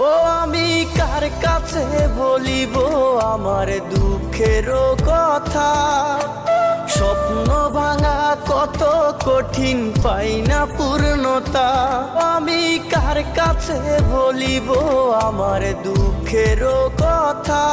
ও, আমি কার কাছে বলিব আমার দুঃখের কথা? স্বপ্ন ভাঙা কত কঠিন, পাই না পূর্ণতা। আমি কার কাছে বলিব আমার দুঃখের কথা?